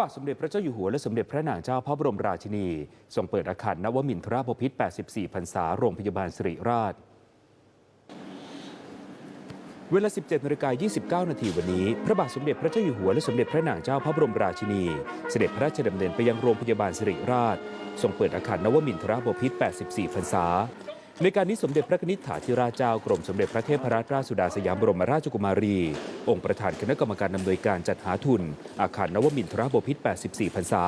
บาทสมเด็จพระเจ้าอยู่หัวและสมเด็จพระนางเจ้าพระบรมราชินี ทรงเปิดอาคารนวมินทราบพิตร 84 พรรษา โรงพยาบาลสิริราช เวลา 17นาฬิกา29 นาทีวันนี้ พระบาทสมเด็จพระเจ้าอยู่หัวและสมเด็จพระนางเจ้าพระบรมราชินี เสด็จพระราชดำเนินไปยังโรงพยาบาลสิริราช ทรงเปิดอาคารนวมินทราบพิตร 84 พรรษา ในการนี้สมเด็จพระนิษฐาธิราชเจ้ากรมสมเด็จพระเทพรัตนราชสุดาสยามบรมราชกุมารี องค์ประธานคณะกรรมการอำนวยการจัดหาทุน อาคารนวมินทรบพิตร 84 พรรษา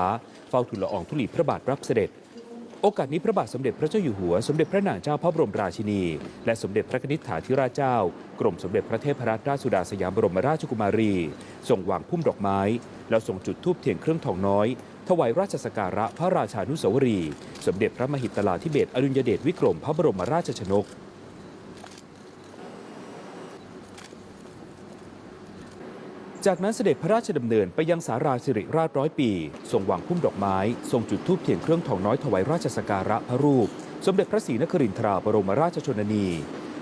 เฝ้าทุนละอองธุลีพระบาทรับเสด็จ โอกาสนี้พระบาทสมเด็จพระเจ้าอยู่หัว สมเด็จพระนางเจ้าพระบรมราชินี และสมเด็จพระนิษฐาธิราชเจ้า กรมสมเด็จพระเทพรัตนราชสุดาสยามบรมราชกุมารีทรงวางพุ่มดอกไม้ แล้วทรงจุดธูปเทียนเครื่องทองน้อย ถวายราชสักการะพระราชานุสาวรี สมเด็จพระมหิตลาธิเบศรอดุลยเดชวิกรมพระบรมราชชนก จากนั้นเสด็จพระราชดำเนินไปยังสาราสิริราชร้อยปี ทรงวางพุ่มดอกไม้ ทรงจุดธูปเทียนเครื่องทองน้อยถวายราชสักการะพระรูป สมเด็จพระศรีนครินทราบรมราชชนนี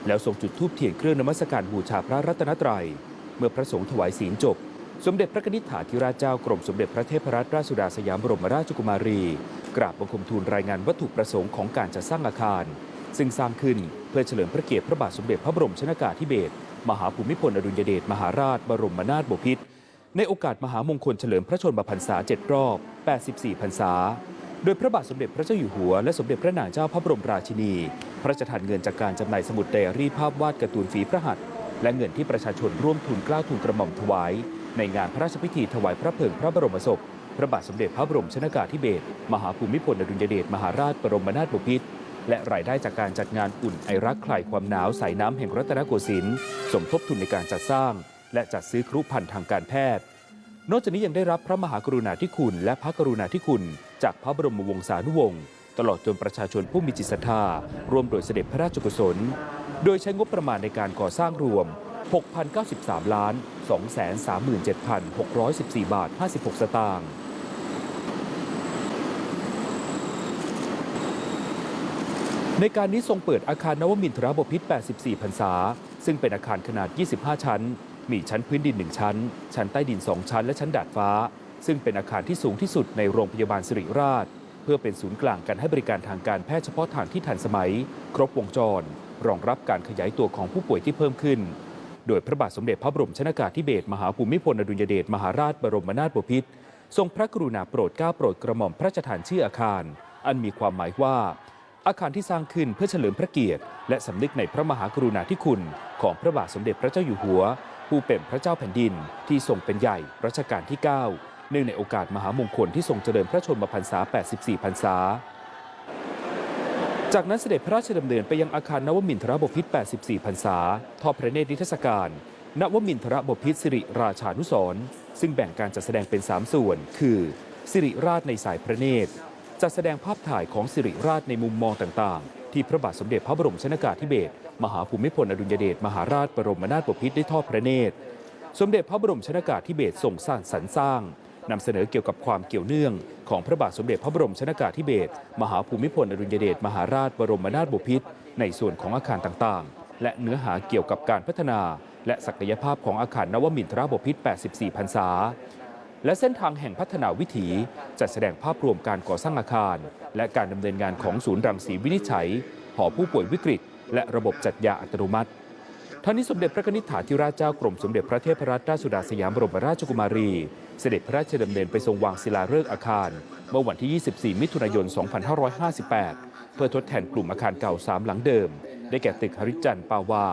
แล้วทรงจุดธูปเทียนเครื่องนมัสการบูชาพระรัตนตรัย เมื่อพระสงฆ์ถวายศีลจบ สมเด็จพระนิษฐาธิราชเจ้ากรมสมเด็จพระเทพรัตนราชสุดาสยามบรมราชกุมารี กราบบังคมทูลรายงานวัตถุประสงค์ของการจัดสร้างอาคาร ซึ่งสร้างขึ้นเพื่อเฉลิมพระเกียรติพระบาทสมเด็จพระบรมชนากาธิเบศรมหาภูมิพลอดุลยเดชมหาราช บรมนาถบพิตรในโอกาสมหามงคลเฉลิมพระชนมพรรษา7รอบ 84 พรรษา โดยพระบาทสมเด็จพระเจ้าอยู่หัว และสมเด็จพระนางเจ้าพระบรมราชินี พระราชทานเงินจากการจำหน่ายสมุดไดอารี่ภาพวาดการ์ตูนฝีพระหัตถ์และเงินที่ประชาชนร่วมทุนกล้าวทุนกระหม่อมถวาย ในงานพระราชพิธีถวายพระเพลิงพระบรมศพ พระบาทสมเด็จพระบรมชนากาธิเบศรมหาภูมิพลอดุลยเดชมหาราชบรมนาถบพิตรและรายได้จากการจัดงานอุ่นไอรักคลายความหนาวสายน้ำแห่งรัตนโกสินทร์สมทบทุนในการจัดสร้าง และจัดซื้อครุภัณฑ์ทางการแพทย์ นอกจากนี้ยังได้รับพระมหากรุณาธิคุณ และพระกรุณาธิคุณ จากพระบรมวงศานุวงศ์ตลอดจนประชาชนผู้มีจิตศรัทธาร่วมโดยเสด็จพระราชกุศล โดยใช้งบประมาณในการก่อสร้างรวม 6,093 ล้าน 237,614 บาท 56 สตางค์ในการนี้ทรงเปิดอาคารนวมินทรบพิตร84 พรรษา ซึ่งเป็นอาคารขนาด 25 ชั้น มีชั้นพื้นดิน 1 ชั้น ชั้นใต้ดิน 2 ชั้น และชั้นดาดฟ้า ซึ่งเป็นอาคารที่สูงที่สุดในโรงพยาบาลสิริราช เพื่อเป็นศูนย์กลางการให้บริการทางการแพทย์เฉพาะทางที่ทันสมัย ครบวงจร รองรับการขยายตัวของผู้ป่วยที่เพิ่มขึ้น โดยพระบาทสมเด็จพระบรมชนากาธิเบศรมหาภูมิพลอดุลยเดชมหาราชบรมนาถบพิตรทรงพระกรุณาโปรดเกล้าโปรดกระหม่อมพระราชทานชื่ออาคาร อันมีความหมายว่า อาคารที่สร้างขึ้นเพื่อเฉลิมพระเกียรติ และสำนึกในพระมหากรุณาธิคุณของพระบาทสมเด็จพระเจ้าอยู่หัว ผู้เป็นพระเจ้าแผ่นดิน ที่ทรงเป็นใหญ่รัชกาลที่ 9 เนื่องในโอกาสมหามงคลที่ทรงเจริญพระชนมพรรษา 84 พรรษา จากนั้นเสด็จพระราชดำเนินไปยังอาคารนวมินทรบพิตร 84 พรรษา ทอดพระเนตรนิทรรศการ นวมินทรบพิตรสิริราชานุสรณ์ซึ่งแบ่งการจัดแสดงเป็น 3 ส่วน คือ สิริราชในสายพระเนตร จัดแสดงภาพถ่ายของสิริราชในมุมมองต่างๆ ที่พระบาทสมเด็จพระบรมชนากาธิเบศร มหาภูมิพลอดุลยเดชมหาราชบรมนาถบพิตรได้ทอดพระเนตร สมเด็จพระบรมชนากาธิเบศรทรงสร้างสรรค์สร้าง นำเสนอเกี่ยวกับความเกี่ยวเนื่อง ของพระบาทสมเด็จพระบรมชนากาธิเบศรมหาภูมิพลอดุลยเดชมหาราชบรมนาถบพิตรในส่วนของอาคารต่างๆ และเนื้อหาเกี่ยวกับการพัฒนา และศักยภาพของอาคารนวมินทรบพิตร 84 พรรษา และเส้นทางแห่งพัฒนาวิถีจัดแสดงภาพรวมการก่อสร้างอาคาร และการดำเนินงานของศูนย์รังสีวินิจฉัย หอผู้ป่วยวิกฤต และระบบจัดยาอัตโนมัติท่านนี้สมเด็จพระนิษฐาธิราชเจ้ากรมสมเด็จพระเทพรัตนราชสุดาสยามบรมราชกุมารี เสด็จพระราชดำเนินไปทรงวางศิลาฤกษ์อาคาร เมื่อวันที่ 24 มิถุนายน 2558 เพื่อทดแทนกลุ่มอาคารเก่า3หลังเดิม ได้แก่ตึกฮริจันทร์ปาวา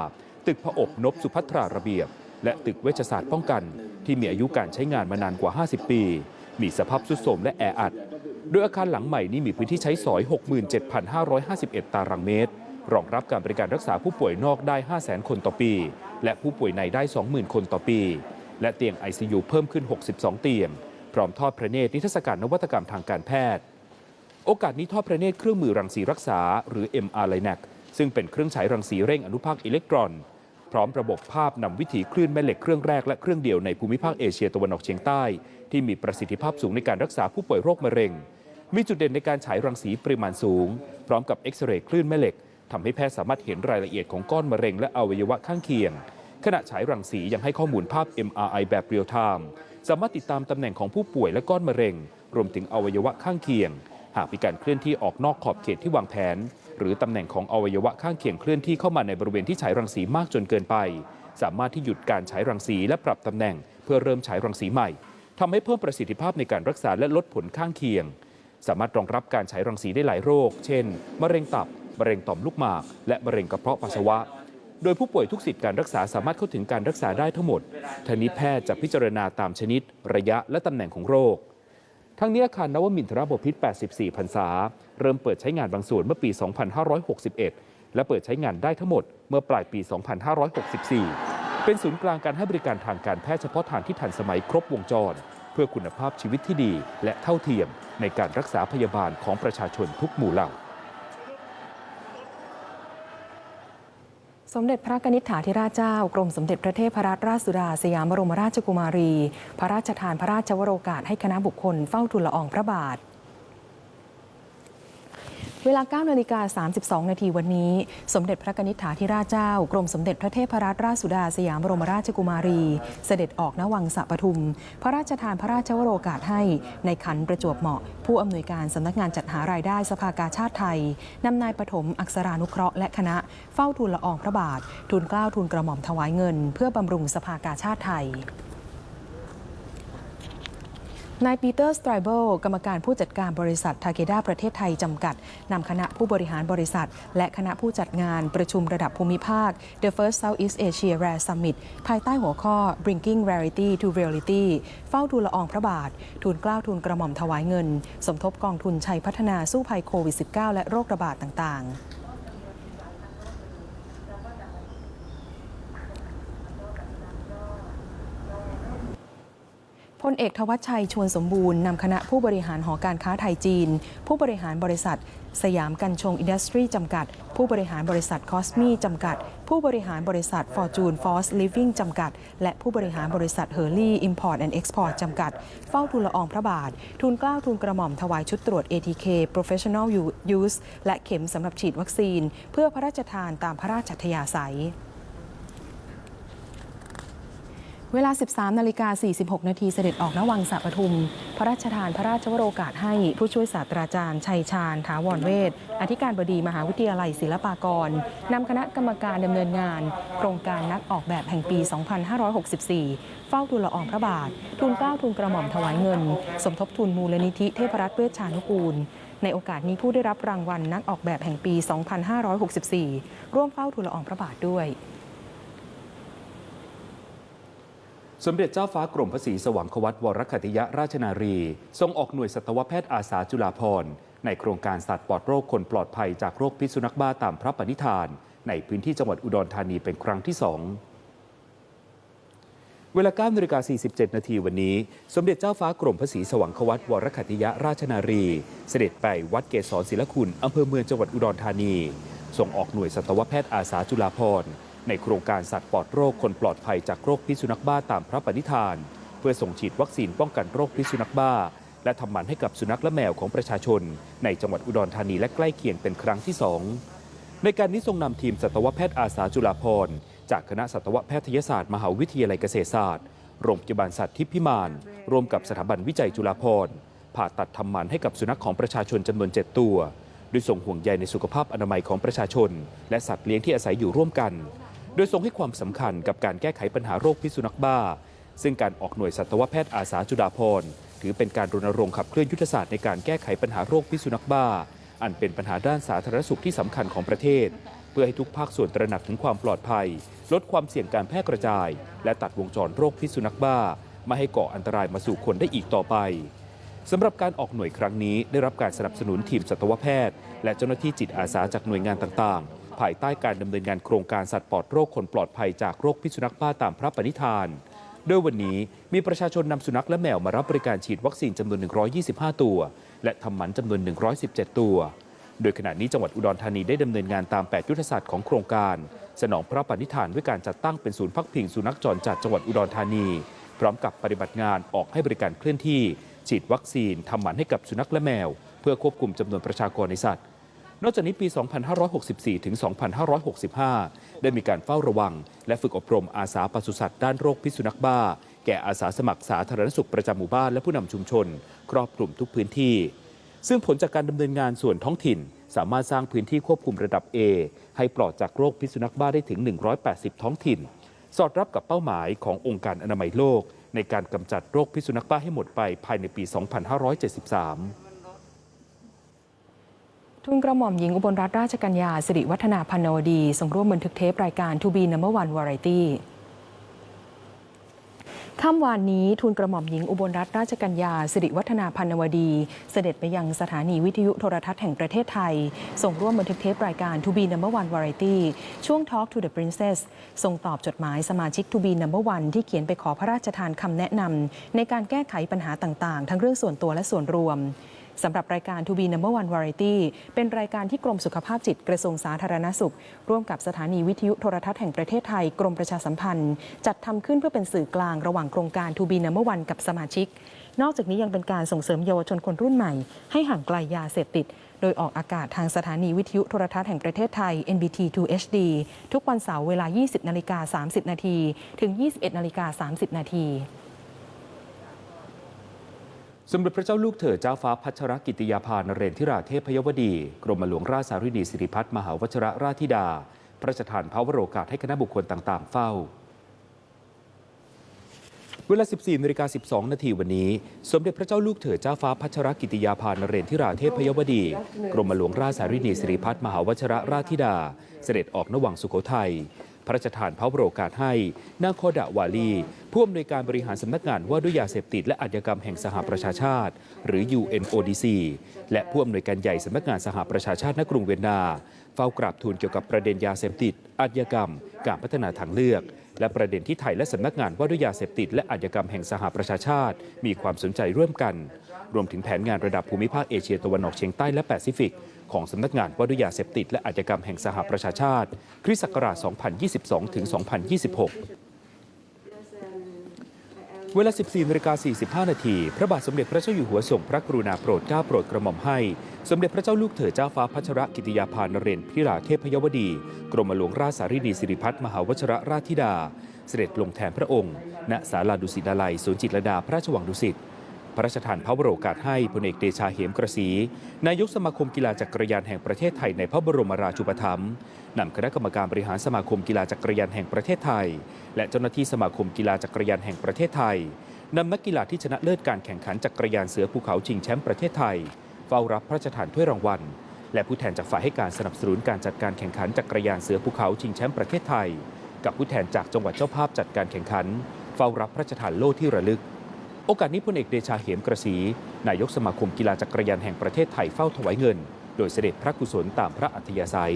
ตึกพระอบนบสุพัทราระเบียบ และตึกเวชศาสตร์ป้องกัน ที่มีอายุการใช้งานมานานกว่า 50 ปี มีสภาพทรุดโทรมและแออัด โดยอาคารหลังใหม่นี้มีพื้นที่ใช้สอย 67,551 ตารางเมตร รองรับการบริการรักษาผู้ป่วยนอกได้ 500,000 คนต่อปี และผู้ป่วยในได้ 20,000 คนต่อปี และเตียง ICU เพิ่มขึ้น 62 เตียง พร้อมทอดพระเนตรนิทรรศการนวัตกรรมทางการแพทย์ โอกาสนี้ทอดพระเนตรเครื่องมือรังสีรักษา หรือ MR l i n a c ซึ่งเป็นเครื่องฉายรังสีเร่งอนุภาคอิเล็กตรอน พร้อมระบบภาพนำวิถีคลื่นแม่เหล็กเครื่องแรกและเครื่องเดียวในภูมิภาคเอเชียตะวันออกเฉียงใต้ ที่มีประสิทธิภาพสูงในการรักษาผู้ป่วยโรคมะเร็ง มีจุดเด่นในการฉายรังสีปริมาณสูง พร้อมกับเอ็กซเรย์คลื่นแม่เหล็กทำให้แพทย์สามารถเห็นรายละเอียดของก้อนมะเร็งและอวัยวะข้างเคียง ขณะฉายรังสียังให้ข้อมูลภาพ MRI แบบเรียลไทม์สามารถติดตามตำแหน่งของผู้ป่วยและก้อนมะเร็ง รวมถึงอวัยวะข้างเคียง หากมีการเคลื่อนที่ออกนอกขอบเขตที่วางแผน หรือตำแหน่งของอวัยวะข้างเคียงเคลื่อนที่เข้ามาในบริเวณที่ฉายรังสีมากจนเกินไป สามารถที่หยุดการฉายรังสีและปรับตำแหน่ง เพื่อเริ่มฉายรังสีใหม่ทำให้เพิ่มประสิทธิภาพในการรักษาและลดผลข้างเคียง สามารถรองรับการฉายรังสีได้หลายโรค เช่น มะเร็งตับ มะเร็งต่อมลูกหมาก และมะเร็งกระเพาะปัสสาวะ โดยผู้ป่วยทุกสิทธิการรักษาสามารถเข้าถึงการรักษาได้ทั้งหมดทางนี้แพทย์จะพิจารณาตามชนิด ระยะและตำแหน่งของโรค ทั้งนี้อาคารนวมินทรบพิตร84พรรษา เริ่มเปิดใช้งานบางส่วนเมื่อปี 2561 และเปิดใช้งานได้ทั้งหมดเมื่อปลายปี 2564 เป็นศูนย์กลางการให้บริการทางการแพทย์เฉพาะทางที่ทันสมัยครบวงจร เพื่อคุณภาพชีวิตที่ดี และเท่าเทียมในการรักษาพยาบาลของประชาชนทุกหมู่เหล่า สมเด็จพระกนิษฐาธิราชเจ้ากรมสมเด็จพระเทพรัตนราชสุดาสยามบรมราชกุมารี พระราชทานพระราชวโรกาสให้คณะบุคคลเฝ้าทูลละอองพระบาท เวลา9นาฬิกา32 นาทีวันนี้ สมเด็จพระนิษฐาธิราชเจ้า กรมสมเด็จพระเทพรัตนราชสุดาสยามบรมราชกุมารี เสด็จออกณวังสะปทุม พระราชทานพระราชวโรกาสให้ในขันประจวบเหมาะ ผู้อำนวยการสำนักงานจัดหารายได้สภากาชาติไทยนำนายปฐมอักษรานุเคราะห์และคณะเฝ้าทูลละอองพระบาท ทูลเกล้าทูลกระหม่อมถวายเงิน เพื่อบำรุงสภากาชาติไทย นายปีเตอร์สไตรเบิลกรรมการผู้จัดการบริษัททาเกด้าประเทศไทย จำกัด นำคณะผู้บริหารบริษัท และคณะผู้จัดงานประชุมระดับภูมิภาค The First Southeast Asia Rare Summit ภายใต้หัวข้อ Bringing Rarity to Reality เฝ้าทูลละอองพระบาท ทูลกล้าวทูลกระหม่อมถวายเงิน สมทบกองทุนชัยพัฒนาสู้ภัยโควิด -19 และโรคระบาดต่างๆ ลเอกทวัชชัยชวนสมบูรณ์นำคณะผู้บริหารหอการค้าไทยจีน ผู้บริหารบริษัท สยามกันชงอินดัสทรีจำกัด ผู้บริหารบริษัทคอสมีจำกัด ผู้บริหารบริษัท Fortune Force Living จำกัด และผู้บริหารบริษัทเฮอร์ลี่ Import and Export จำกัด เฝ้าทูลละอองพระบาททูลเกล้าวทูลกระหม่อมถวายชุดตรวจ ATK Professional Use และเข็มสำหรับฉีดวัคซีน เพื่อพระราชทานตามพระราชัธยาศัย เวลา 13นาฬิกา46 นาทีเสด็จออกณวังสะปทุม พระราชทานพระราชวโรกาสให้ผู้ช่วยศาสตราจารย์ ชัยชาญ ถาวรเวทอธิการบดีมหาวิทยาลัยศิลปากรนำคณะกรรมการดำเนินงาน โครงการนักออกแบบแห่งปี 2564 เฝ้าทูลละอองพระบาททูลเกล้าทูลกระหม่อมถวายเงิน สมทบทุนมูลนิธิเทพรัตน์เวชชานุกูลในโอกาสนี้ผู้ได้รับรางวัลนักออกแบบแห่งปี 2564 ร่วมเฝ้าทูลละอองพระบาทด้วย สมเด็จเจ้าฟ้ากรมพระศรีสว่างควัตวรคัติยราชนารี ทรงออกหน่วยสัตวแพทย์อาสาจุฬาภรณ์ในโครงการสัตว์ปลอดโรคคนปลอดภัยจากโรคพิษสุนัขบ้าตามพระปณิธาน ในพื้นที่จังหวัดอุดรธานีเป็นครั้งที่สองเวลา9นาฬิกา47 นาทีวันนี้ สมเด็จเจ้าฟ้ากรมพระศรีสว่างควัตวรคัติยราชนารี เสด็จไปวัดเกศรศิลคุณอำเภอเมืองจังหวัดอุดรธานี ส่งออกหน่วยสัตวแพทย์อาสาจุฬาภรณ์ ในโครงการสัตว์ปลอดโรคคนปลอดภัยจากโรคพิษสุนัขบ้าตามพระปณิธาน เพื่อส่งฉีดวัคซีนป้องกันโรคพิษสุนัขบ้า และทำหมันให้กับสุนัขและแมวของประชาชน ในจังหวัดอุดรธานีและใกล้เคียงเป็นครั้งที่สองในการนี้ทรงนำทีมสัตวแพทย์อาสาจุฬาภรณ์จากคณะสัตวแพทยศาสตร์มหาวิทยาลัยเกษตรศาสตร์โรงพยาบาลสัตว์ทิพย์พิมานร่วมกับสถาบันวิจัยจุฬาภรณ์ผ่าตัดทำหมันให้กับสุนัขของประชาชนจำนวน 7 ตัว โดยส่งห่วงใยในสุขภาพอนามัยของประชาชน และสัตว์เลี้ยงที่อาศัยอยู่ร่วมกัน โดยทรงให้ความสำคัญกับการแก้ไขปัญหาโรคพิษสุนัขบ้า ซึ่งการออกหน่วยสัตวแพทย์อาสาจุฬาภรณ์ถือเป็นการรณรงค์ขับเคลื่อนยุทธศาสตร์ในการแก้ไขปัญหาโรคพิษสุนัขบ้า อันเป็นปัญหาด้านสาธารณสุขที่สำคัญของประเทศ เพื่อให้ทุกภาคส่วนตระหนักถึงความปลอดภัย ลดความเสี่ยงการแพร่กระจาย และตัดวงจรโรคพิษสุนัขบ้าไม่ให้ก่ออันตรายมาสู่คนได้อีกต่อไปสำหรับการออกหน่วยครั้งนี้ได้รับการสนับสนุนทีมสัตวแพทย์ และเจ้าหน้าที่จิตอาสาจากหน่วยงานต่างๆ ภายใต้การดำเนินงานโครงการสัตว์ปลอดโรคคนปลอดภัยจากโรคพิษสุนัขบ้าตามพระปณิธาน โดยวันนี้มีประชาชนนำสุนัขและแมวมารับบริการฉีดวัคซีนจำนวน 125 ตัว และทำหมันจำนวน 117 ตัว โดยขณะนี้จังหวัดอุดรธานีได้ดำเนินงานตาม 8 ยุทธศาสตร์ของโครงการ สนองพระปณิธานด้วยการจัดตั้งเป็นศูนย์พักพิงสุนัขจรจัดจังหวัดอุดรธานี พร้อมกับปฏิบัติงานออกให้บริการเคลื่อนที่ ฉีดวัคซีนทำหมันให้กับสุนัขและแมว เพื่อควบคุมจำนวนประชากรในสัตว์ นอกจากนี้ปี 2564 ถึง 2565 ได้มีการเฝ้าระวัง และฝึกอบรมอาสาปศุสัตว์ด้านโรคพิษสุนัขบ้า แก่อาสาสมัครสาธารณสุขประจำหมู่บ้านและผู้นำชุมชน ครอบคลุมทุกพื้นที่ ซึ่งผลจากการดำเนินงานส่วนท้องถิ่น สามารถสร้างพื้นที่ควบคุมระดับ A ให้ปลอดจากโรคพิษสุนัขบ้าได้ถึง 180 ท้องถิ่น สอดรับกับเป้าหมายขององค์การอนามัยโลก ในการกำจัดโรคพิษสุนัขบ้าให้หมดไปภายในปี 2573 ทุนกระหม่อมหญิงอุบลรัตนราชกัญญาสิริวัฒนาพันวดีส่งร่วมบันทึกเทปรายการ To Be Number One Variety ค่ำวานนี้ทุนกระหม่อมหญิงอุบลรัตนราชกัญญาสิริวัฒนาพันนวดี เสด็จไปยังสถานีวิทยุโทรทัศน์แห่งประเทศไทย ส่งร่วมบันทึกเทปรายการ To Be Number One Variety ช่วง Talk to the Princess ส่งตอบจดหมายสมาชิก To Be Number One ที่เขียนไปขอพระราชทานคำแนะนำในการแก้ไขปัญหาต่างๆ ทั้งเรื่องส่วนตัวและส่วนรวม สำหรับรายการ To Be Number One Variety เป็นรายการที่กรมสุขภาพจิตกระทรวงสาธารณสุข ร่วมกับสถานีวิทยุโทรทัศน์แห่งประเทศไทย กรมประชาสัมพันธ์ จัดทำขึ้นเพื่อเป็นสื่อกลางระหว่างโครงการ To Be Number One กับสมาชิก นอกจากนี้ยังเป็นการส่งเสริมเยาวชนคนรุ่นใหม่ ให้ห่างไกลยาเสพติด โดยออกอากาศทางสถานีวิทยุโทรทัศน์แห่งประเทศไทย NBT 2 HD ทุกวันเสาร์เวลา 20นาฬิกา30 นาทีถึง 21นาฬิกา30 นาที สมเด็จพระเจ้าลูกเธอเจ้าฟ้าพัชรกิติยาภานเรนทิราเทพยวดี กรมหลวงราชสารินีสิริพัฒน์มหาวชรราชธิดา พระราชทานพระวโรกาสให้คณะบุคคลต่างๆ เฝ้า เวลา 14นาฬิกา12 นาทีวันนี้ สมเด็จพระเจ้าลูกเธอเจ้าฟ้าพัชรกิติยาภานเรนทิราเทพยวดี กรมหลวงราชสารินีสิริพัฒน์มหาวชรราชธิดา เสด็จออกนวังสุโขทัย พระราชทานพระวโรกาสให้นางโคดะวาลีผู้อำนวยการบริหารสำนักงานว่าด้วยยาเสพติดและอาชญากรรมแห่งสหประชาชาติ หรือ UNODC และผู้อำนวยการใหญ่สำนักงานสหประชาชาติณกรุงเวียนนา เฝ้ากราบทูลเกี่ยวกับประเด็นยาเสพติดอาชญากรรม การพัฒนาทางเลือก และประเด็นที่ไทยและสำนักงานว่าด้วยยาเสพติดและอาชญากรรมแห่งสหประชาชาติ มีความสนใจร่วมกัน รวมถึงแผนงานระดับภูมิภาคเอเชียตะวันออกเฉียงใต้และแปซิฟิก ของสำนักงานว่าด้วยยาเสพติดและอาชญากรรมแห่งสหประชาชาติคริสต์ศักราช 2022 ถึง 2026 เวลา 14นาฬิกา45 นาที พระบาทสมเด็จพระเจ้าอยู่หัวทรงพระกรุณาโปรดเกล้าโปรดกระหม่อมให้ สมเด็จพระเจ้าลูกเธอเจ้าฟ้าพัชรกิติยาภานเรนพิราเทพยวดี กรมหลวงราชสารินีสิริพัฒน์มหาวชรราชธิดา เสด็จลงแทนพระองค์ ณ ศาลาดุสิตาลัย ศูนย์จิตรลดาพระราชวังดุสิต พระราชทานพระวโรกาสให้พลเอกเดชาเหมกระสีนายกสมาคมกีฬาจักรยานแห่งประเทศไทยในพระบรมราชูปถัมภ์นำคณะกรรมการบริหารสมาคมกีฬาจักรยานแห่งประเทศไทย และเจ้าหน้าที่สมาคมกีฬาจักรยานแห่งประเทศไทยนำนักกีฬาที่ชนะเลิศการแข่งขันจักรยานเสือภูเขาชิงแชมป์ประเทศไทยเฝ้ารับพระราชทานถ้วยรางวัล และผู้แทนจากฝ่ายให้การสนับสนุนการจัดการแข่งขันจักรยานเสือภูเขาชิงแชมป์ประเทศไทย กับผู้แทนจากจังหวัดเจ้าภาพจัดการแข่งขัน เฝ้ารับพระราชทานโล่ที่ระลึก โอกาสนี้พลเอกเดชาเหมกระสี นายกสมาคมกีฬาจักรยานแห่งประเทศไทยเฝ้าถวายเงิน โดยเสด็จพระกุศลตามพระอัธยาศัย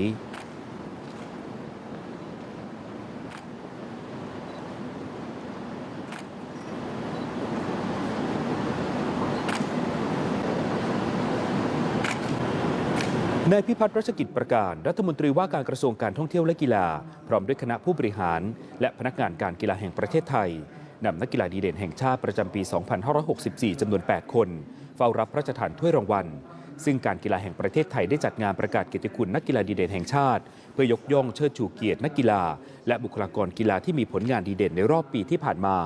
นายพิพัฒน์รัชกิจประการ รัฐมนตรีว่าการกระทรวงการท่องเที่ยวและกีฬา พร้อมด้วยคณะผู้บริหาร และพนักงานการกีฬาแห่งประเทศไทย นำนักกีฬาดีเด่นแห่งชาติประจำปี 2564 จำนวน 8 คน เฝ้ารับพระราชทานถ้วยรางวัล ซึ่งการกีฬาแห่งประเทศไทยได้จัดงานประกาศเกียรติคุณนักกีฬาดีเด่นแห่งชาติ เพื่อยกย่องเชิดชูเกียรตินักกีฬา และบุคลากรกีฬาที่มีผลงานดีเด่นในรอบปีที่ผ่านมา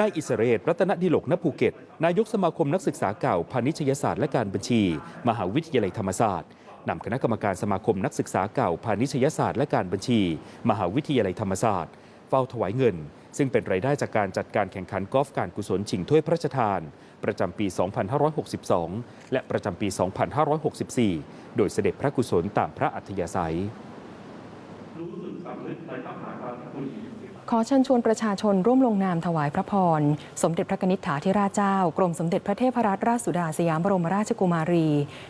นายอิสระเรศรัตนดิลกณภูเก็ต นายกสมาคมนักศึกษาเก่าพาณิชยศาสตร์และการบัญชี มหาวิทยาลัยธรรมศาสตร์ นำคณะกรรมการสมาคมนักศึกษาเก่าพาณิชยศาสตร์และการบัญชี มหาวิทยาลัยธรรมศาสตร์ เฝ้าถวายเงิน ซึ่งเป็นรายได้จากการจัดการแข่งขันกอล์ฟการกุศลชิงถ้วยพระราชทาน ประจำปี 2562 และประจำปี 2564 โดยเสด็จพระกุศลตามพระอัธยาศัยข อเชิญชวนประชาชนร่วมลงนามถวายพระพร สมเด็จพระนิษฐาธิราชเจ้า กรมสมเด็จพระเทพรัตนราชสุดาสยามบรมราชกุมารี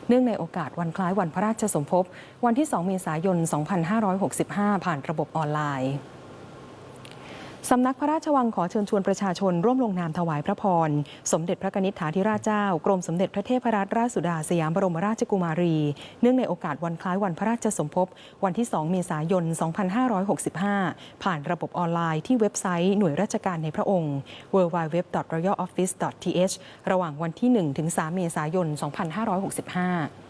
เนื่องในโอกาสวันคล้ายวันพระราชสมภพ วันที่ 2 เมษายน 2565 ผ่านระบบออนไลน์ สำนักพระราชวังขอเชิญชวนประชาชนร่วมลงนามถวายพระพร สมเด็จพระนิษฐาธิราชเจ้า กรมสมเด็จพระเทพรัตนราชสุดาสยามบรมราชกุมารี เนื่องในโอกาสวันคล้ายวันพระราชสมภพ วันที่ 2 เมษายน 2565 ผ่านระบบออนไลน์ที่เว็บไซต์หน่วยราชการในพระองค์ www.royaloffice.th ระหว่างวันที่1ถึง3เมษายน 2565